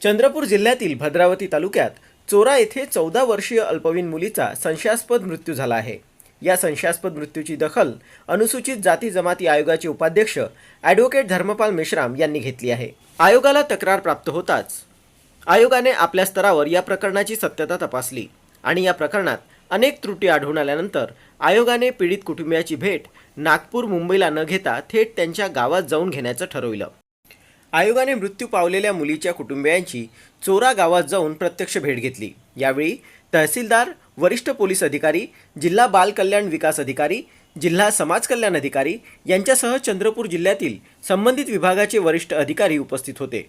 चंद्रपूर जिल्ह्यातील भद्रावती तालुक्यात चोरा येथे चौदा वर्षीय अल्पवयीन मुलीचा संशयास्पद मृत्यू झाला आहे. या संशयास्पद मृत्यूची दखल अनुसूचित जाती जमाती आयोगाचे उपाध्यक्ष ॲडव्होकेट धर्मपाल मेश्राम यांनी घेतली आहे. आयोगाला तक्रार प्राप्त होताच आयोगाने आपल्या स्तरावर या प्रकरणाची सत्यता तपासली आणि या प्रकरणात अनेक त्रुटी आढळून आल्यानंतर आयोगाने पीडित कुटुंबियाची भेट नागपूर मुंबईला न घेता थेट त्यांच्या गावात जाऊन घेण्याचं ठरविलं. आयोगाने मृत्यू पावलेल्या मुलीच्या कुटुंबियांची चोरा गावात जाऊन प्रत्यक्ष भेट घेतली. यावेळी तहसीलदार वरिष्ठ पोलीस अधिकारी जिल्हा बाल कल्याण विकास अधिकारी जिल्हा समाज कल्याण अधिकारी यांच्यासह चंद्रपूर जिल्ह्यातील संबंधित विभागाचे वरिष्ठ अधिकारी उपस्थित होते.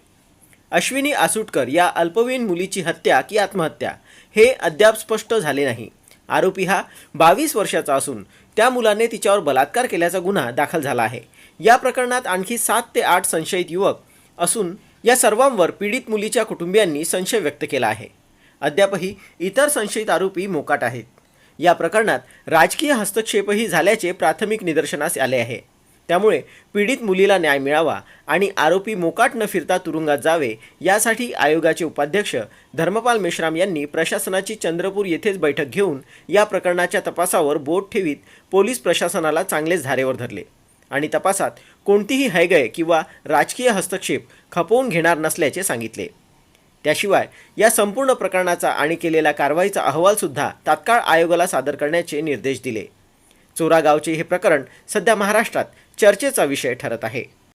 अश्विनी आसुटकर या अल्पवयीन मुलीची हत्या की आत्महत्या हे अद्याप स्पष्ट झाले नाही. आरोपी हा बावीस वर्षाचा असून त्या मुलाने तिच्यावर बलात्कार केल्याचा गुन्हा दाखल झाला आहे. या प्रकरणात आणखी सात ते आठ संशयित युवक असून या सर्वांवर पीडित मुलीच्या कुटुंबियांनी संशय व्यक्त केला आहे. अद्यापही इतर संशयित आरोपी मोकाट आहेत. या प्रकरणात राजकीय हस्तक्षेपही झाल्याचे प्राथमिक निदर्शनास आले आहे. त्यामुळे पीडित मुलीला न्याय मिळावा आणि आरोपी मोकाट न फिरता तुरुंगात जावे यासाठी आयोगाचे उपाध्यक्ष धर्मपाल मेश्राम यांनी प्रशासनाची चंद्रपूर येथेच बैठक घेऊन या प्रकरणाच्या तपासावर बोट ठेवीत पोलीस प्रशासनाला चांगलेच धारेवर धरले. आणि तपासात कोणतीही हैगय किंवा राजकीय हस्तक्षेप खपवून घेणार नसल्याचे सांगितले. त्याशिवाय या संपूर्ण प्रकरणाचा आणि केलेल्या कारवाईचा अहवालसुद्धा तात्काळ आयोगाला सादर करण्याचे निर्देश दिले. चोरागावचे हे प्रकरण सध्या महाराष्ट्रात चर्चेचा विषय ठरत आहे.